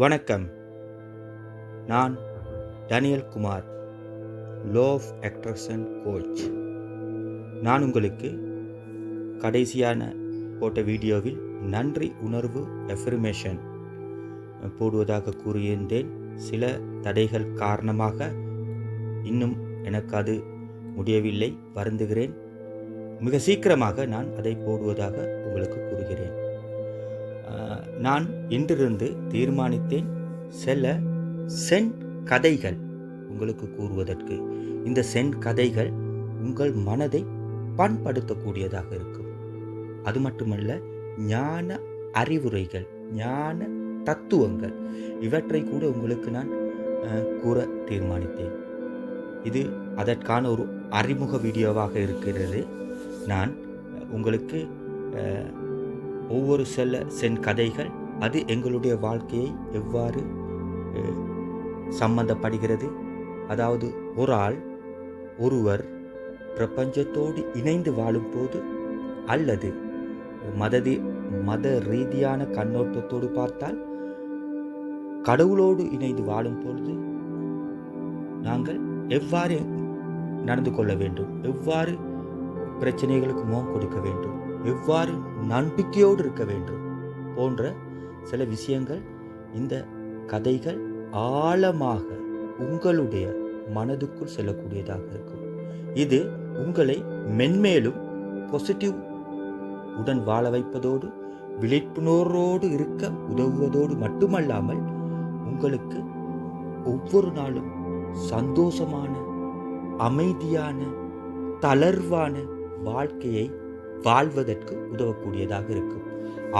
வணக்கம். நான் Daniel Kumar law of attraction coach. நான் உங்களுக்கு கடைசியான போட்ட வீடியோவில் நன்றி உணர்வு எஃபர்மேஷன் போடுவதாக கூறியிருந்தேன். சில தடைகள் காரணமாக இன்னும் எனக்கு அது முடியவில்லை வருந்துகிறேன். மிக சீக்கிரமாக நான் அதை போடுவதாக உங்களுக்கு கூறுகிறேன். நான் இன்றிருந்து தீர்மானித்தேன். சில சென் கதைகள் உங்களுக்கு கூறுவதற்கு. இந்த சென் கதைகள் உங்கள் மனதை பண்படுத்தக்கூடியதாக இருக்கும். அது மட்டுமல்ல ஞான அறிவுரைகள் ஞான தத்துவங்கள் இவற்றை கூட உங்களுக்கு நான் கூற தீர்மானித்தேன். இது அதற்கான ஒரு அறிமுக வீடியோவாக இருக்கிறது. நான் உங்களுக்கு ஒவ்வொரு செல்ல சென் கதைகள் அது எங்களுடைய வாழ்க்கையை எவ்வாறு சம்பந்தப்படுகிறது. அதாவது ஒரு ஆள் ஒருவர் பிரபஞ்சத்தோடு இணைந்து வாழும்போது அல்லது மததி மத ரீதியான கண்ணோட்டத்தோடு பார்த்தால் கடவுளோடு இணைந்து வாழும் பொழுது நாங்கள் எவ்வாறு நடந்து கொள்ள வேண்டும்? எவ்வாறு பிரச்சனைகளுக்கு முகம் கொடுக்க வேண்டும். எவ்வாறு நம்பிக்கையோடு இருக்க வேண்டும் போன்ற சில விஷயங்கள் இந்த கதைகள் ஆழமாக உங்களுடைய மனதுக்குள் செல்லக்கூடியதாக இருக்கும். இது உங்களை மென்மேலும் பாசிட்டிவ் உடன் வாழ வைப்பதோடு விழிப்புணர்வோடு இருக்க உதவுவதோடு மட்டுமல்லாமல் உங்களுக்கு ஒவ்வொரு நாளும் சந்தோஷமான அமைதியான தளர்வான வாழ்க்கையை வாழ்வதற்கு உதவக்கூடியதாக இருக்கும்.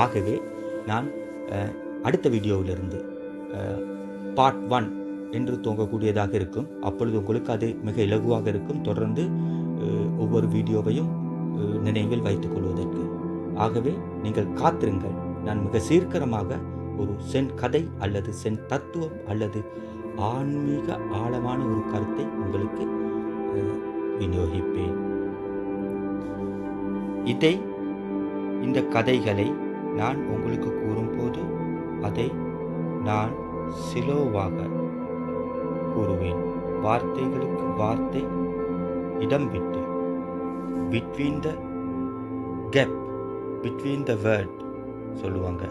ஆகவே நான் அடுத்த வீடியோவிலிருந்து பார்ட் ஒன் என்று துவங்கக்கூடியதாக இருக்கும். அப்பொழுது உங்களுக்கு அது மிக இலகுவாக இருக்கும். தொடர்ந்து ஒவ்வொரு வீடியோவையும் நினைவில் வைத்துக் கொள்வதற்கு. ஆகவே நீங்கள் காத்திருங்கள். நான் மிக சீக்கிரமாக ஒரு சென் கதை அல்லது சென் தத்துவம் அல்லது ஆன்மீக ஆழமான ஒரு கருத்தை உங்களுக்கு விநியோகிப்பேன். இதை இந்த கதைகளை நான் உங்களுக்கு கூறும்போது அதை நான் சிலோவாக கூறுவேன். வார்த்தைகளுக்கு வார்த்தை இடம் விட்டு between the gap between the word சொல்லுவாங்க.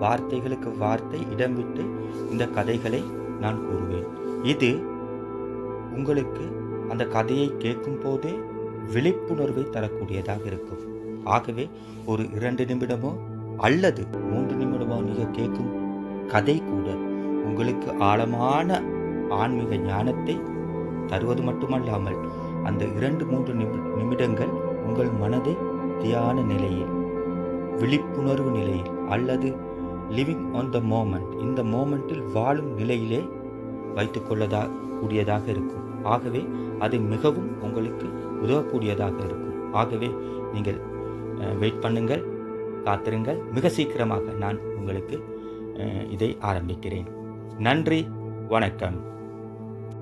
வார்த்தைகளுக்கு வார்த்தை இடம் விட்டு இந்த கதைகளை நான் கூறுவேன். இது உங்களுக்கு அந்த கதையை கேட்கும் போதே விழிப்புணர்வை தரக்கூடியதாக இருக்கும். ஆகவே ஒரு இரண்டு நிமிடமோ அல்லது மூன்று நிமிடமோ நீங்கள் கேட்கும் கதை கூட உங்களுக்கு ஆழமான ஆன்மீக ஞானத்தை தருவது மட்டுமல்லாமல் அந்த இரண்டு மூன்று நிமி நிமிடங்கள் உங்கள் மனதை தியான நிலையில் விழிப்புணர்வு நிலையில் அல்லது லிவிங் ஆன் த மோமெண்ட் இந்த மோமெண்ட்டில் வாழும் நிலையிலே வைத்துக்கொள்ளதா கூடியதாக இருக்கும். ஆகவே அது மிகவும் உங்களுக்கு உதவக்கூடியதாக இருக்கும். ஆகவே நீங்கள் வெயிட் பண்ணுங்கள் காத்திருங்கள். மிக சீக்கிரமாக நான் உங்களுக்கு இதை ஆரம்பிக்கிறேன். நன்றி வணக்கம்.